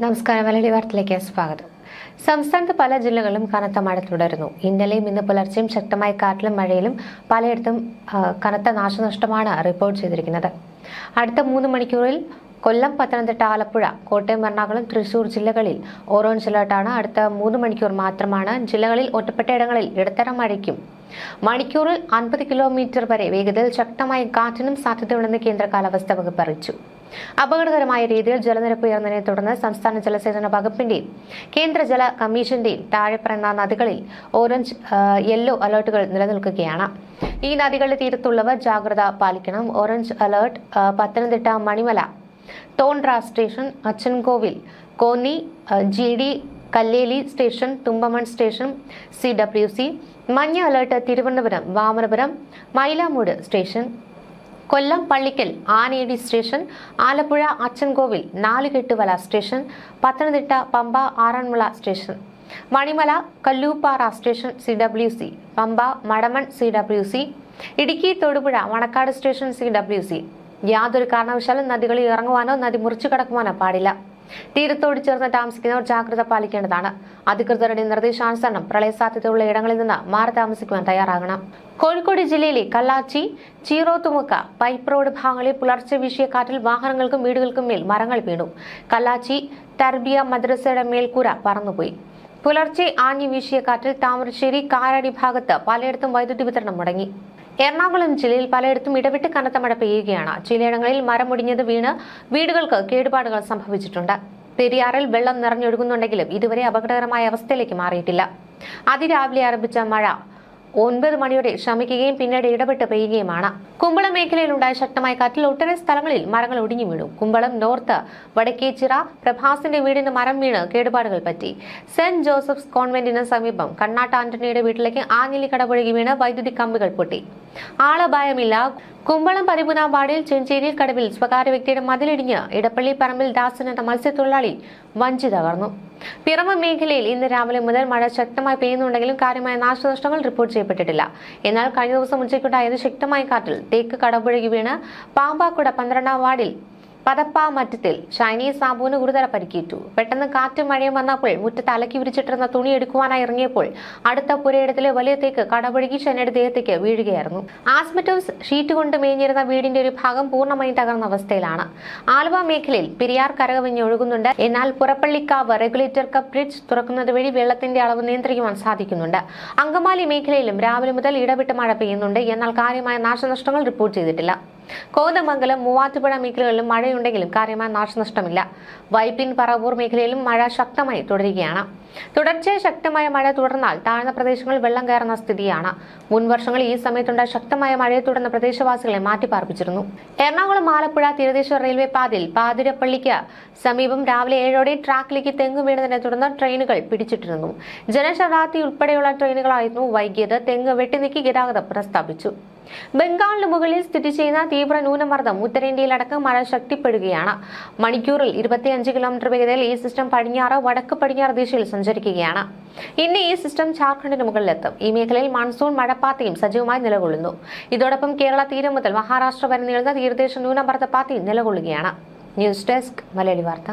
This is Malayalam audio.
നമസ്കാരം. മലയാളി വാർത്തയിലേക്ക് സ്വാഗതം. സംസ്ഥാനത്ത് പല ജില്ലകളിലും കനത്ത മഴ തുടരുന്നു. ഇന്നലെയും ഇന്ന് പുലർച്ചെയും ശക്തമായ കാറ്റിലും മഴയിലും പലയിടത്തും കനത്ത നാശനഷ്ടമാണ് റിപ്പോർട്ട് ചെയ്തിരിക്കുന്നത്. അടുത്ത മൂന്ന് മണിക്കൂറിൽ കൊല്ലം പത്തനംതിട്ട ആലപ്പുഴ കോട്ടയം എറണാകുളം തൃശൂർ ജില്ലകളിൽ ഓറഞ്ച് അലർട്ടാണ്. അടുത്ത മൂന്ന് മണിക്കൂർ മാത്രമാണ് ജില്ലകളിൽ ഒറ്റപ്പെട്ടയിടങ്ങളിൽ ഇടത്തരം മഴയ്ക്കും. മണിക്കൂറിൽ അൻപത് കിലോമീറ്റർ വരെ വേഗതയിൽ ശക്തമായ കാറ്റിനും സാധ്യതയുണ്ടെന്ന് കേന്ദ്ര കാലാവസ്ഥാ വകുപ്പ് അറിയിച്ചു. അപകടകരമായ രീതിയിൽ ജലനിരപ്പ് ഉയർന്നതിനെ തുടർന്ന് സംസ്ഥാന ജലസേചന വകുപ്പിന്റെയും കേന്ദ്ര ജല കമ്മീഷന്റെയും താഴെ പറയുന്ന നദികളിൽ ഓറഞ്ച് യെല്ലോ അലേർട്ടുകൾ നിലനിൽക്കുകയാണ്. ഈ നദികളുടെ തീരത്തുള്ളവർ ജാഗ്രത പാലിക്കണം. Orange alert Pathanamthitta Manimala Thondra station Achankovil Konni G D Kalleli station Thumpamon station C W C മഞ്ഞ alert Thiruvananthapuram Vamanapuram Mylamoodu station Kollam Pallickal Anedi station Alappuzha Achankovil Nalukettuvala station Pathanamthitta Pamba Aranmula station Manimala Kalloopara station C W C Pamba Madamon C W C Idukki Thodupuzha Manakkad station C W C യാതൊരു കാരണവശാലും നദികളിൽ ഇറങ്ങുവാനോ നദി മുറിച്ചു കടക്കുവാനോ പാടില്ല. തീരത്തോട് ചേർന്ന് താമസിക്കുന്നവർ ജാഗ്രത പാലിക്കേണ്ടതാണ്. അധികൃതരുടെ നിർദ്ദേശാനുസരണം പ്രളയസാധ്യതയുള്ള ഇടങ്ങളിൽ നിന്ന് മാറി താമസിക്കുവാൻ തയ്യാറാകണം. കോഴിക്കോട് ജില്ലയിലെ കല്ലാച്ചി ചീറോത്തുമുക്ക പൈപ്പ് റോഡ് ഭാഗങ്ങളിൽ പുലർച്ചെ വീശിയ കാറ്റിൽ വാഹനങ്ങൾക്കും വീടുകൾക്കും മേൽ മരങ്ങൾ വീണു. കല്ലാച്ചി തർബിയ മദ്രസയുടെ മേൽക്കൂര പറന്നുപോയി. പുലർച്ചെ ആഞ്ഞു വീശിയ കാറ്റിൽ താമരശ്ശേരി കാരടി ഭാഗത്ത് പലയിടത്തും വൈദ്യുതി വിതരണം മുടങ്ങി. എറണാകുളം ജില്ലയിൽ പലയിടത്തും ഇടവിട്ട് കനത്ത മഴ പെയ്യുകയാണ്. ചിലയിടങ്ങളിൽ മരം ഒടിഞ്ഞത് വീണ് വീടുകൾക്ക് കേടുപാടുകൾ സംഭവിച്ചിട്ടുണ്ട്. പെരിയാറിൽ വെള്ളം നിറഞ്ഞൊഴുകുന്നുണ്ടെങ്കിലും ഇതുവരെ അപകടകരമായ അവസ്ഥയിലേക്ക് മാറിയിട്ടില്ല. അതിരാവിലെ ആരംഭിച്ച മഴ ഒൻപത് മണിയോടെ ശ്രമിക്കുകയും പിന്നീട് ഇടപെട്ട് പെയ്യുകയുമാണ്. കുമ്പളം മേഖലയിലുണ്ടായ ശക്തമായ കാറ്റിൽ ഒട്ടേറെ സ്ഥലങ്ങളിൽ മരങ്ങൾ ഒടിഞ്ഞു വീണു. കുമ്പളം നോർത്ത് വടക്കേച്ചിറ പ്രഭാസിന്റെ വീടിന് മരം വീണ് കേടുപാടുകൾ പറ്റി. സെന്റ് ജോസഫ്സ് കോൺവെന്റിന് സമീപം കണ്ണാട്ട ആന്റണിയുടെ വീട്ടിലേക്ക് ആഞ്ഞിലി കടപുഴകി വീണ് വൈദ്യുതി കമ്പികൾ പൊട്ടി. ആളപായമില്ല. കുമ്പളം പതിമൂന്നാം വാർഡിൽ ചെഞ്ചേരിയിൽ കടവിൽ സ്വകാര്യ വ്യക്തിയുടെ മതിലിടിഞ്ഞ് ഇടപ്പള്ളി പറമ്പിൽ ദാസൻ എന്ന മത്സ്യത്തൊഴിലാളി വഞ്ചി തകർന്നു. പിറമ മേഖലയിൽ ഇന്ന് രാവിലെ മുതൽ മഴ ശക്തമായി പെയ്യുന്നുണ്ടെങ്കിലും കാര്യമായ നാശനഷ്ടങ്ങൾ റിപ്പോർട്ട് ചെയ്യപ്പെട്ടിട്ടില്ല. എന്നാൽ കഴിഞ്ഞ ദിവസം ഉച്ചയ്ക്കുണ്ടായത് ശക്തമായ കാറ്റിൽ തേക്ക് കടപുഴകി വീണ് പാമ്പാക്കുട പന്ത്രണ്ടാം വാർഡിൽ പതപ്പാമറ്റത്തിൽ ഷൈനീസ് സാബുവിന് ഗുരുതര പരിക്കേറ്റു. പെട്ടെന്ന് കാറ്റും മഴയും വന്നപ്പോൾ മുറ്റത്ത് അലക്കി വിരിച്ചിട്ടിരുന്ന തുണി എടുക്കുവാനായി ഇറങ്ങിയപ്പോൾ അടുത്ത പുരയിടത്തിലെ വലിയ തേക്ക് കടപുഴകി ഷൈനയുടെ ദേഹത്തേക്ക് വീഴുകയായിരുന്നു. ആസ്മറ്റോസ് ഷീറ്റ് കൊണ്ട് മേഞ്ഞിരുന്ന വീടിന്റെ ഒരു ഭാഗം പൂർണമായും തകർന്ന അവസ്ഥയിലാണ്. ആലുവ മേഖലയിൽ പെരിയാർ കരകവിഞ്ഞ് ഒഴുകുന്നുണ്ട്. എന്നാൽ പുറപ്പള്ളിക്കാവ് റെഗുലേറ്റർ കപ്പ് ബ്രിഡ്ജ് തുറക്കുന്നത് വഴി വെള്ളത്തിന്റെ അളവ് നിയന്ത്രിക്കുവാൻ സാധിക്കുന്നുണ്ട്. അങ്കമാലി മേഖലയിലും രാവിലെ മുതൽ ഇടവിട്ട് മഴ പെയ്യുന്നുണ്ട്. എന്നാൽ കാര്യമായ നാശനഷ്ടങ്ങൾ റിപ്പോർട്ട് ചെയ്തിട്ടില്ല. കോതമംഗലം മൂവാറ്റുപുഴ മേഖലകളിലും മഴയുണ്ടെങ്കിലും കാര്യമായ നാശനഷ്ടമില്ല. വൈപ്പിൻ പറവൂർ മേഖലയിലും മഴ ശക്തമായി തുടരുകയാണ്. തുടർച്ചയായി ശക്തമായ മഴ തുടർന്നാൽ താഴ്ന്ന പ്രദേശങ്ങൾ വെള്ളം കയറുന്ന സ്ഥിതിയാണ്. മുൻ വർഷങ്ങളിൽ ഈ സമയത്തുണ്ടായ ശക്തമായ മഴയെ തുടർന്ന് പ്രദേശവാസികളെ മാറ്റിപ്പാർപ്പിച്ചിരുന്നു. എറണാകുളം ആലപ്പുഴ തീരദേശ റെയിൽവേ പാതയിൽ പാതിരപ്പള്ളിക്ക് സമീപം രാവിലെ ഏഴോടെ ട്രാക്കിലേക്ക് തെങ്ങ് വീണതിനെ തുടർന്ന് ട്രെയിനുകൾ പിടിച്ചിട്ടിരുന്നു. ജനശതാബ്ദി ഉൾപ്പെടെയുള്ള ട്രെയിനുകളായിരുന്നു വൈകിയത്. തെങ്ങ് വെട്ടിനീക്കി ഗതാഗതം പ്രസ്താവിച്ചു ബംഗാളിന് മുകളിൽ സ്ഥിതി ചെയ്യുന്ന തീവ്ര ന്യൂനമർദ്ദം ഉത്തരേന്ത്യയിലടക്കം മഴ ശക്തിപ്പെടുകയാണ്. മണിക്കൂറിൽ ഇരുപത്തിയഞ്ച് കിലോമീറ്റർ വേഗതയിൽ ഈ സിസ്റ്റം പടിഞ്ഞാറ് വടക്ക് പടിഞ്ഞാറ് ദിശയിൽ സഞ്ചരിക്കുകയാണ്. ഇന്ന് ഈ സിസ്റ്റം ജാർഖണ്ഡിന് മുകളിലെത്തും. ഈ മേഖലയിൽ മൺസൂൺ മഴപ്പാത്തയും സജീവമായി നിലകൊള്ളുന്നു. ഇതോടൊപ്പം കേരള തീരം മുതൽ മഹാരാഷ്ട്ര വരെ നീളുന്ന തീരദേശ ന്യൂനമർദ്ദ പാത്തയും നിലകൊള്ളുകയാണ്. News desk Malayali Vartha.